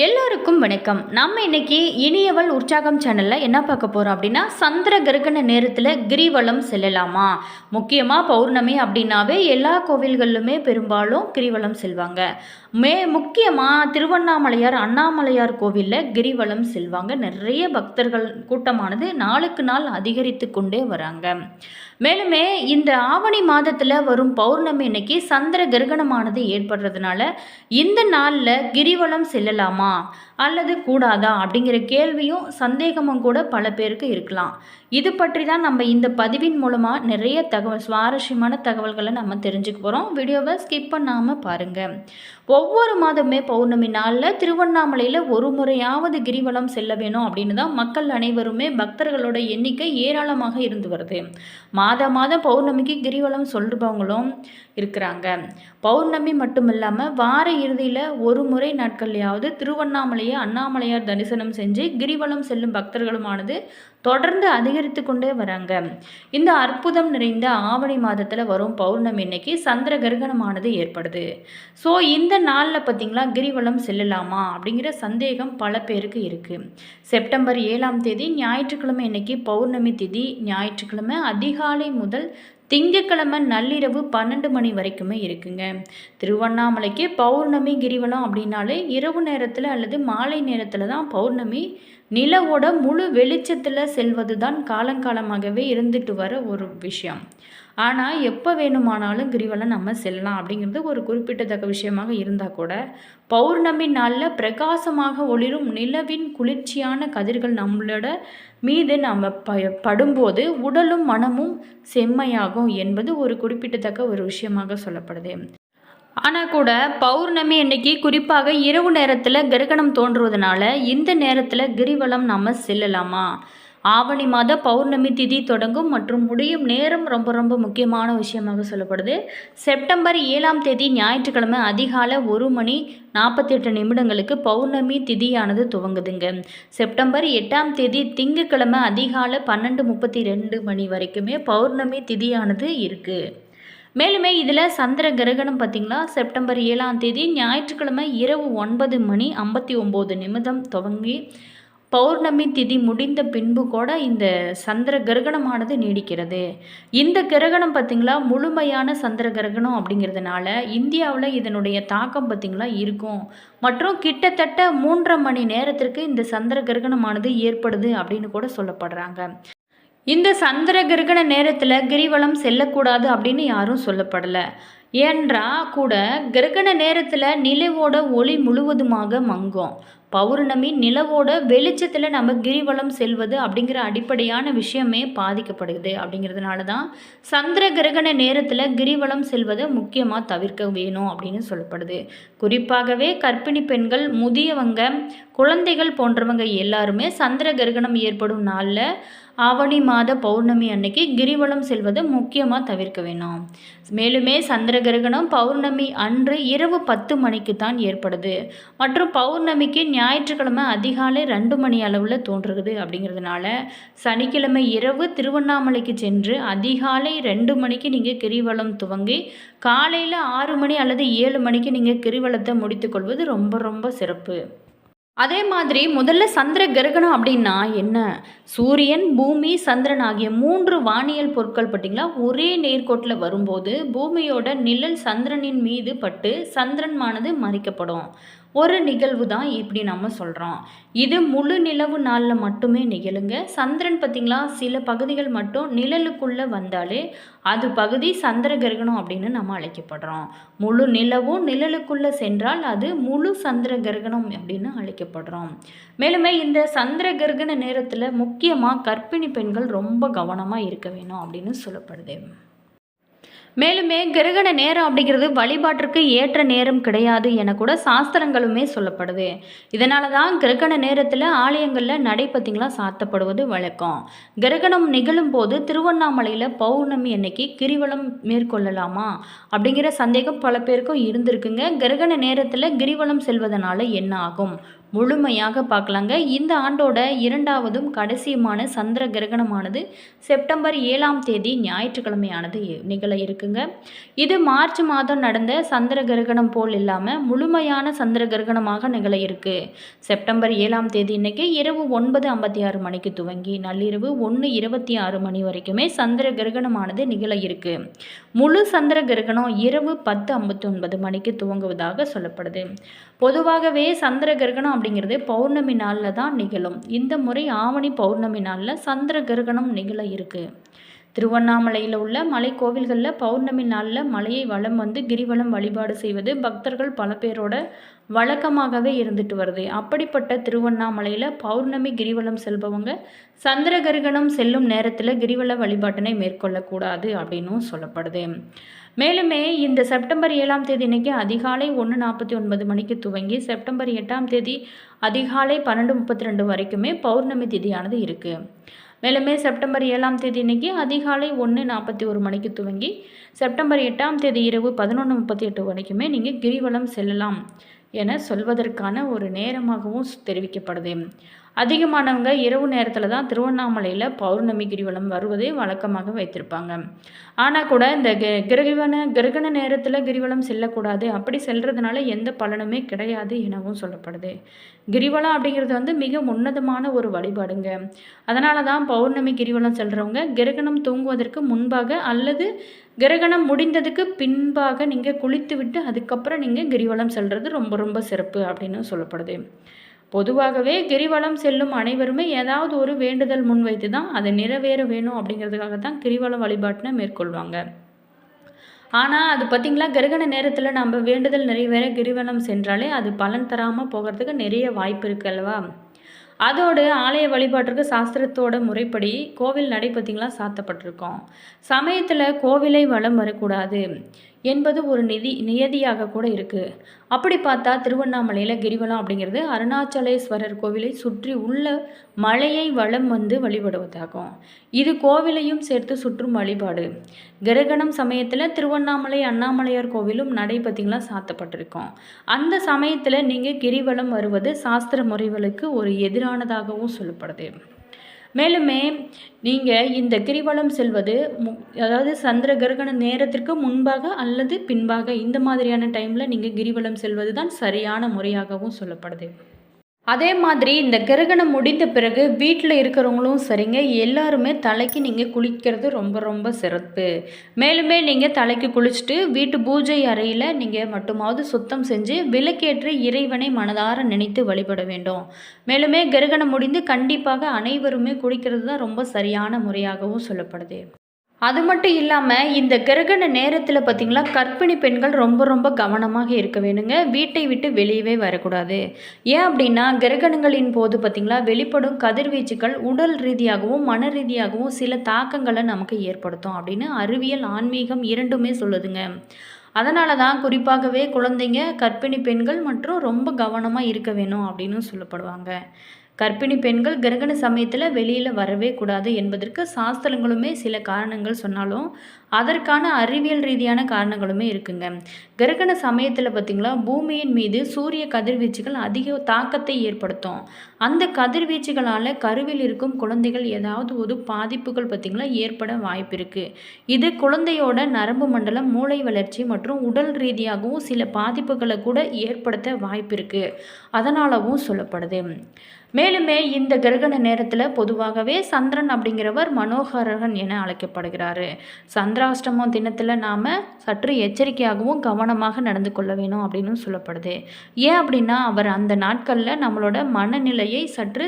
எல்லோருக்கும் வணக்கம். நம்ம இன்னைக்கு இனியவள் உற்சாகம் சேனலில் என்ன பார்க்க போகிறோம் அப்படின்னா சந்திர கிரகண நேரத்தில் கிரிவலம் செல்லலாமா? முக்கியமாக பௌர்ணமி அப்படின்னாவே எல்லா கோவில்களிலுமே பெரும்பாலும் கிரிவலம் செல்வாங்க. மே முக்கியமாக திருவண்ணாமலையார் அண்ணாமலையார் கோவிலில் கிரிவலம் செல்வாங்க. நிறைய பக்தர்கள் கூட்டமானது நாளுக்கு நாள் அதிகரித்து கொண்டே வராங்க. மேலுமே இந்த ஆவணி மாதத்தில் வரும் பௌர்ணமி இன்னைக்கு சந்திர கிரகணமானது ஏற்படுறதுனால இந்த நாளில் கிரிவலம் செல்லலாமா? அல்லது கூடாதா? அப்படிங்கிற கேள்வியும் சந்தேகமும் கூட பல பேருக்கு இருக்கலாம். இது பற்றி தான் நம்ம இந்த பதிவின் மூலமாக நிறைய தகவல் சுவாரஸ்யமான தகவல்களை நம்ம தெரிஞ்சுக்க போகிறோம் வீடியோவை ஸ்கிப் பண்ணாமல் பாருங்கள் ஒவ்வொரு மாதமே பௌர்ணமி நாளில் திருவண்ணாமலையில் ஒரு முறையாவது கிரிவலம் செல்ல வேணும் அப்படின்னு தான் மக்கள் அனைவருமே பக்தர்களோட எண்ணிக்கை ஏராளமாக இருந்து வருது. மாத மாதம் பௌர்ணமிக்கு கிரிவலம் சொல்கிறவங்களும் இருக்கிறாங்க. பௌர்ணமி மட்டும் இல்லாமல் வார இறுதியில் ஒரு முறை நாட்கள்லையாவது திருவண்ணாமலையை அண்ணாமலையார் தரிசனம் செஞ்சு கிரிவலம் செல்லும் பக்தர்களுமானது தொடர்ந்து அதிகரித்து கொண்டே வராங்க. இந்த அற்புதம் நிறைந்த ஆவணி மாதத்தில் வரும் பௌர்ணமி இன்னைக்கு சந்திர கிரகணமானது ஏற்படுது. ஸோ இந்த நாளில் பார்த்திங்களா கிரிவலம் செல்லலாமா அப்படிங்கிற சந்தேகம் பல பேருக்கு இருக்குது செப்டம்பர் ஏழாம் தேதி ஞாயிற்றுக்கிழமை இன்னைக்கு பௌர்ணமி திதி ஞாயிற்றுக்கிழமை அதிகாலை முதல் திங்கக்கிழமை நள்ளிரவு பன்னெண்டு மணி வரைக்குமே இருக்குங்க. திருவண்ணாமலைக்கு பௌர்ணமி கிரிவலம் அப்படின்னாலே இரவு நேரத்தில் அல்லது மாலை நேரத்தில் தான் பௌர்ணமி நிலவோட முழு வெளிச்சத்தில் செல்வது தான் காலங்காலமாகவே இருந்துட்டு வர ஒரு விஷயம். ஆனால் எப்போ வேணுமானாலும் கிரிவலம் நம்ம செல்லலாம் அப்படிங்கிறது ஒரு குறிப்பிட்டத்தக்க விஷயமாக இருந்தால் கூட பௌர்ணமி நாளில் பிரகாசமாக ஒளிரும் நிலவின் குளிர்ச்சியான கதிர்கள் நம்மளோட மீது நம்ம ப படும்போது உடலும் மனமும் செம்மையாகும் என்பது ஒரு குறிப்பிட்டத்தக்க ஒரு விஷயமாக சொல்லப்படுது. ஆனால் கூட பௌர்ணமி அன்னைக்கு குறிப்பாக இரவு நேரத்தில் கிரகணம் தோன்றுவதனால இந்த நேரத்தில் கிரிவலம் நாம் செல்லலாமா? ஆவணி மாத பௌர்ணமி திதி தொடங்கும் மற்றும் முடியும் நேரம் ரொம்ப ரொம்ப முக்கியமான விஷயமாக சொல்லப்படுது. செப்டம்பர் ஏழாம் தேதி ஞாயிற்றுக்கிழமை அதிகாலை ஒரு மணி நாற்பத்தெட்டு நிமிடங்களுக்கு பௌர்ணமி திதியானது துவங்குதுங்க. செப்டம்பர் எட்டாம் தேதி திங்கட்கிழமை அதிகாலை பன்னெண்டு முப்பத்தி ரெண்டு மணி வரைக்குமே பௌர்ணமி திதியானது இருக்குது மேலுமே இதில் சந்திர கிரகணம் பார்த்திங்களா செப்டம்பர் ஏழாம் தேதி ஞாயிற்றுக்கிழமை இரவு ஒன்பது மணி ஐம்பத்தி ஒம்பது நிமிடம் துவங்கி பௌர்ணமி திதி முடிந்த பின்பு கூட இந்த சந்திர கிரகணமானது நீடிக்கிறது. இந்த கிரகணம் பார்த்திங்களா முழுமையான சந்திர கிரகணம் அப்படிங்கிறதுனால இந்தியாவில் இதனுடைய தாக்கம் பார்த்திங்களா இருக்கும். மற்றும் கிட்டத்தட்ட மூன்றரை மணி நேரத்திற்கு இந்த சந்திர கிரகணமானது ஏற்படுது அப்படின்னு கூட சொல்லப்படுறாங்க. இந்த சந்திர கிரகண நேரத்தில் கிரிவலம் செல்லக்கூடாது அப்படின்னு யாரும் சொல்லப்படலை. ஏன்றா கூட கிரகண நேரத்தில் நிலவோட ஒளி முழுவதுமாக மங்கும். பௌர்ணமி நிலவோட வெளிச்சத்தில் நம்ம கிரிவலம் செல்வது அப்படிங்கிற அடிப்படையான விஷயமே பாதிக்கப்படுது அப்படிங்கிறதுனால தான் சந்திர கிரகண நேரத்தில் கிரிவலம் செல்வதை முக்கியமாக தவிர்க்க வேணும் அப்படின்னு சொல்லப்படுது. குறிப்பாகவே கர்ப்பிணி பெண்கள் முதியவங்க குழந்தைகள் போன்றவங்க எல்லாருமே சந்திர கிரகணம் ஏற்படும் நாளில் ஆவணி மாத பௌர்ணமி அன்னைக்கு கிரிவலம் செல்வதை முக்கியமாக தவிர்க்க வேணும். மேலுமே சந்திர கிரகணம் பௌர்ணமி அன்று இரவு பத்து மணிக்கு தான் ஏற்படுது. மற்றும் பௌர்ணமிக்கு ஞாயிற்றுக்கிழமை அதிகாலை ரெண்டு மணி அளவில் தோன்றுகிறது அப்படிங்கிறதுனால சனிக்கிழமை இரவு திருவண்ணாமலைக்கு சென்று அதிகாலை ரெண்டு மணிக்கு நீங்கள் கிரிவலம் துவங்கி காலையில் ஆறு மணி அல்லது ஏழு மணிக்கு நீங்கள் கிரிவலத்தை முடித்துக்கொள்வது ரொம்ப ரொம்ப சிறப்பு. அதே மாதிரி முதல்ல சந்திர கிரகணம் அப்படின்னா என்ன? சூரியன் பூமி சந்திரன் ஆகிய மூன்று வானியல் பொருட்கள் பார்த்தீங்களா ஒரே நேர்கோட்டில் வரும்போது பூமியோட நிழல் சந்திரனின் மீது பட்டு சந்திரன்மானது மறைக்கப்படும். ஒரு நிகழ்வு தான் இப்படி நம்ம சொல்கிறோம் இது முழு நிலவு நாளில் மட்டுமே நிகழுங்க. சந்திரன் பார்த்திங்களா சில பகுதிகள் மட்டும் நிழலுக்குள்ளே வந்தாலே அது பகுதி சந்திர கிரகணம் அப்படின்னு நம்ம அழைக்கப்படுறோம். முழு நிலவும் நிழலுக்குள்ளே சென்றால் அது முழு சந்திர கிரகணம் அப்படின்னு அழைக்கப்படுறோம். மேலுமே இந்த சந்திர கிரகண நேரத்தில் முக்கியமாக கர்ப்பிணி பெண்கள் ரொம்ப கவனமாக இருக்க வேணும் அப்படின்னு சொல்லப்படுது. மேலுமே கிரகண நேரம் அப்படிங்கிறது வழிபாட்டிற்கு ஏற்ற நேரம் கிடையாது என கூட சாஸ்திரங்களுமே சொல்லப்படுது. இதனால தான் கிரகண நேரத்தில் ஆலயங்களில் நடை பார்த்திங்களா சாத்தப்படுவது வழக்கம். கிரகணம் நிகழும் போது திருவண்ணாமலையில் பௌர்ணமி அன்னைக்கு கிரிவலம் மேற்கொள்ளலாமா? அப்படிங்கிற சந்தேகம் பல பேருக்கும் இருந்திருக்குங்க. கிரகண நேரத்தில் கிரிவலம் செல்வதனால என்ன ஆகும்? முழுமையாக பார்க்கலாங்க. இந்த ஆண்டோட இரண்டாவதும் கடைசியுமான சந்திர கிரகணமானது செப்டம்பர் ஏழாம் தேதி ஞாயிற்றுக்கிழமையானது நிகழ இருக்குங்க. இது மார்ச் மாதம் நடந்த சந்திர கிரகணம் போல் இல்லாமல் முழுமையான சந்திர கிரகணமாக நிகழ இருக்கு. செப்டம்பர் ஏழாம் தேதி இன்னைக்கு இரவு ஒன்பது ஐம்பத்தி ஆறு மணிக்கு துவங்கி நள்ளிரவு ஒன்று இருபத்தி ஆறு மணி வரைக்குமே சந்திர கிரகணமானது நிகழ இருக்கு. முழு சந்திர கிரகணம் இரவு பத்து ஐம்பத்தி ஒன்பது மணிக்கு துவங்குவதாக சொல்லப்படுது. பொதுவாகவே சந்திர கிரகணம் அப்படிங்கிறது பௌர்ணமி நாளில் தான் நிகழும். இந்த முறை ஆவணி பௌர்ணமி நாளில் சந்திர கிரகணம் நிகழ இருக்கு. திருவண்ணாமலையில் உள்ள மலை கோவில்களில் பௌர்ணமி நாளில் மலையை வளம் வந்து கிரிவலம் வழிபாடு செய்வது பக்தர்கள் பல பேரோட வழக்கமாகவே இருந்துட்டு வருது. அப்படிப்பட்ட திருவண்ணாமலையில் பௌர்ணமி கிரிவலம் செல்பவங்க சந்திர செல்லும் நேரத்தில் கிரிவல வழிபாட்டினை மேற்கொள்ளக்கூடாது அப்படின்னும் சொல்லப்படுது. மேலுமே இந்த செப்டம்பர் ஏழாம் தேதி இன்னைக்கு அதிகாலை ஒன்று நாற்பத்தி ஒன்பது மணிக்கு துவங்கி செப்டம்பர் எட்டாம் தேதி அதிகாலை பன்னெண்டு முப்பத்தி ரெண்டு வரைக்குமே பௌர்ணமி திதியானது இருக்குது மேலுமே செப்டம்பர் ஏழாம் தேதி இன்னைக்கு அதிகாலை ஒன்று நாற்பத்தி ஒரு மணிக்கு துவங்கி செப்டம்பர் எட்டாம் தேதி இரவு பதினொன்று முப்பத்தி எட்டு வரைக்குமே நீங்கள் கிரிவலம் செல்லலாம் என சொல்வதற்கான ஒரு நேரமாகவும் தெரிவிக்கப்படுது. அதிகமானவங்க இரவு நேரத்தில் தான் திருவண்ணாமலையில் பௌர்ணமி கிரிவலம் வருவதை வழக்கமாக வைத்திருப்பாங்க. ஆனால் கூட இந்த கி- கிரகண கிரகண நேரத்தில் கிரிவலம் செல்லக்கூடாது. அப்படி செல்றதுனால எந்த பலனுமே கிடையாது எனவும் சொல்லப்படுது. கிரிவலம் அப்படிங்கிறது வந்து மிக உன்னதமான ஒரு வழிபாடுங்க. அதனால தான் பௌர்ணமி கிரிவலம் செல்றவங்க கிரகணம் தூங்குவதற்கு முன்பாக அல்லது கிரகணம் முடிந்ததுக்கு பின்பாக நீங்கள் குளித்து விட்டு அதுக்கப்புறம் நீங்கள் கிரிவலம் செல்றது ரொம்ப ரொம்ப சிறப்பு அப்படின்னு சொல்லப்படுது. பொதுவாகவே கிரிவலம் செல்லும் அனைவருமே ஏதாவது ஒரு வேண்டுதல் முன்வைத்து தான் அதை நிறைவேற வேணும் அப்படிங்கிறதுக்காக தான் கிரிவல வழிபாட்டினை மேற்கொள்வாங்க. ஆனால் அது பார்த்திங்களா கிரகண நேரத்தில் நம்ம வேண்டுதல் நிறைவேற கிரிவலம் சென்றாலே அது பலன் தராமல் போகிறதுக்கு நிறைய வாய்ப்பு இருக்கு அல்லவா? அதோடு ஆலய வழிபாட்டிற்கு சாஸ்திரத்தோட முறைப்படி கோவில் நடை பார்த்திங்களா சாத்தப்பட்டிருக்கோம். சமயத்தில் கோவிலை வளம் வரக்கூடாது. என்பது ஒரு நிதி நியதியாக கூட இருக்குது அப்படி பார்த்தா திருவண்ணாமலையில் கிரிவலம் அப்படிங்கிறது அருணாச்சலேஸ்வரர் கோவிலை சுற்றி உள்ள மலையை வளம் வந்து வழிபடுவதாகும். இது கோவிலையும் சேர்த்து சுற்றும் வழிபாடு. கிரகணம் சமயத்தில் திருவண்ணாமலை அண்ணாமலையார் கோவிலும் நடை பார்த்திங்களா சாத்தப்பட்டிருக்கும். அந்த சமயத்தில் நீங்கள் கிரிவலம் வருவது சாஸ்திர முறைகளுக்கு ஒரு எதிரானதாகவும் சொல்லப்படுது. மேலுமே நீங்கள் இந்த கிரிவலம் செல்வது மு- அதாவது சந்திர கிரகண நேரத்திற்கு முன்பாக அல்லது பின்பாக இந்த மாதிரியான டைமில் நீங்கள் கிரிவலம் செல்வது தான் சரியான முறையாகவும் சொல்லப்படுது. அதே மாதிரி இந்த கிரகணம் முடிந்த பிறகு வீட்டில் இருக்கிறவங்களும் சரிங்க. எல்லாருமே தலைக்கு நீங்கள் குளிக்கிறது ரொம்ப ரொம்ப சிறப்பு. மேலுமே நீங்கள் தலைக்கு குளிச்சுட்டு வீட்டு பூஜை அறையில் நீங்கள் மட்டுமாவது சுத்தம் செஞ்சு விலக்கேற்று இறைவனை மனதார நினைத்து வழிபட வேண்டும். மேலுமே கிரகணம் முடிந்து கண்டிப்பாக அனைவருமே குளிக்கிறது தான் ரொம்ப சரியான முறையாகவும் சொல்லப்படுது. அது மட்டும் இல்லாமல் இந்த கிரகண நேரத்தில் பார்த்திங்களா கர்ப்பிணி பெண்கள் ரொம்ப ரொம்ப கவனமாக இருக்க வேணுங்க. வீட்டை விட்டு வெளியவே வரக்கூடாது. ஏன் அப்படின்னா கிரகணங்களின் போது பார்த்திங்களா வெளிப்படும் கதிர்வீச்சுக்கள் உடல் ரீதியாகவும் மன ரீதியாகவும் சில தாக்கங்களை நமக்கு ஏற்படுத்தும் அப்படின்னு அறிவியல் ஆன்மீகம் இரண்டுமே சொல்லுதுங்க. அதனால தான் குறிப்பாகவே குழந்தைங்க கர்ப்பிணி பெண்கள் மற்றும் ரொம்ப கவனமாக இருக்க வேணும் அப்படின்னு சொல்லப்படுவாங்க. கர்ப்பிணி பெண்கள் கிரகண சமயத்தில் வெளியில் வரவே கூடாது என்பதற்கு சாஸ்திரங்களுமே சில காரணங்கள் சொன்னாலும் அதற்கான அறிவியல் ரீதியான காரணங்களுமே இருக்குங்க. கிரகண சமயத்தில் பார்த்திங்களா பூமியின் மீது சூரிய கதிர்வீச்சுகள் அதிக தாக்கத்தை ஏற்படுத்தும். அந்த கதிர்வீச்சுகளால் கருவில் இருக்கும் குழந்தைகள் ஏதாவது ஒரு பாதிப்புகள் பார்த்திங்களா ஏற்பட வாய்ப்பு இருக்குது இது குழந்தையோட நரம்பு மண்டலம் மூளை வளர்ச்சி மற்றும் உடல் ரீதியாகவும் சில பாதிப்புகளை கூட ஏற்படுத்த வாய்ப்பு இருக்குது அதனாலவும் சொல்லப்படுது. மேலுமே இந்த கிரகண நேரத்தில் பொதுவாகவே சந்திரன் அப்படிங்கிறவர் மனோகரகன் என அழைக்கப்படுகிறாரு. சந்திராஷ்டமம் தினத்தில் நாம் சற்று எச்சரிக்கையாகவும் கவனமாக நடந்து கொள்ள வேணும் அப்படின்னு சொல்லப்படுது. ஏன் அப்படின்னா அவர் அந்த நாட்களில் நம்மளோட மனநிலையை சற்று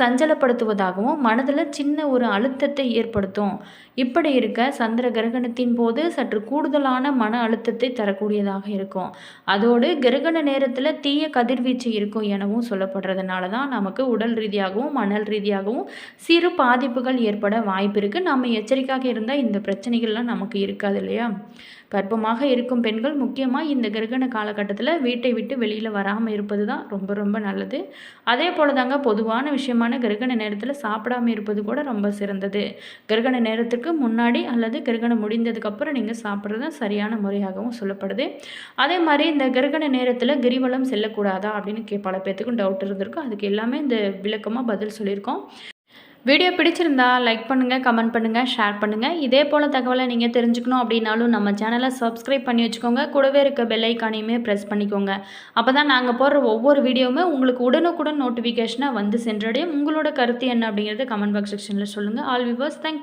சஞ்சலப்படுத்துவதாகவும் மனதில் சின்ன ஒரு அழுத்தத்தை ஏற்படுத்தும். இப்படி இருக்க சந்திர கிரகணத்தின் போது சற்று கூடுதலான மன அழுத்தத்தை தரக்கூடியதாக இருக்கும். அதோடு கிரகண நேரத்தில் தீய கதிர்வீச்சு இருக்கும் எனவும் சொல்லப்படுறதுனால தான் நமக்கு உடல் ரீதியாகவும் மணல் ரீதியாகவும் சிறு பாதிப்புகள் ஏற்பட வாய்ப்பு இருக்குது நம்ம எச்சரிக்கையாக இருந்தால் இந்த பிரச்சனைகள்லாம் நமக்கு இருக்காது இல்லையா? கர்ப்பமாக இருக்கும் பெண்கள் முக்கியமாக இந்த கிரகண காலகட்டத்தில் வீட்டை விட்டு வெளியில் வராமல் இருப்பது தான் ரொம்ப ரொம்ப நல்லது. அதே போல் தாங்க பொதுவான விஷயமான கிரகண நேரத்தில் சாப்பிடாமல் இருப்பது கூட ரொம்ப சிறந்தது. கிரகண நேரத்துக்கு முன்னாடி அல்லது கிரகணம் முடிந்ததுக்கப்புறம் நீங்கள் சாப்பிட்றது தான் சரியான முறையாகவும் சொல்லப்படுது. அதே மாதிரி இந்த கிரகண நேரத்தில் கிரிவலம் செல்லக்கூடாதா அப்படின்னு கே பல பேர்த்துக்கும் டவுட் இருந்திருக்கும். அதுக்கு எல்லாமே இந்த விளக்கமாக பதில் சொல்லியிருக்கோம். வீடியோ பிடிச்சிருந்தா லைக் பண்ணுங்கள் கமெண்ட் பண்ணுங்கள் ஷேர் பண்ணுங்கள் இதே போல் தகவலை நீங்கள் தெரிஞ்சுக்கணும் அப்படின்னாலும் நம்ம சேனலை சப்ஸ்கிரைப் பண்ணி வச்சுக்கோங்க. கூடவே இருக்க பெல்லைக்கானையுமே ப்ரெஸ் பண்ணிக்கோங்க. அப்போ தான் நாங்கள் போடுற ஒவ்வொரு வீடியோவுமே உங்களுக்கு உடனுக்குடன் நோட்டிஃபிகேஷனாக வந்து சென்றடையும். உங்களோட கருத்து என்ன அப்படிங்கிறது கமெண்ட் பாக்ஸ் செக்ஷனில் சொல்லுங்கள் ஆல் விவர்ஸ் தேங்க்யூ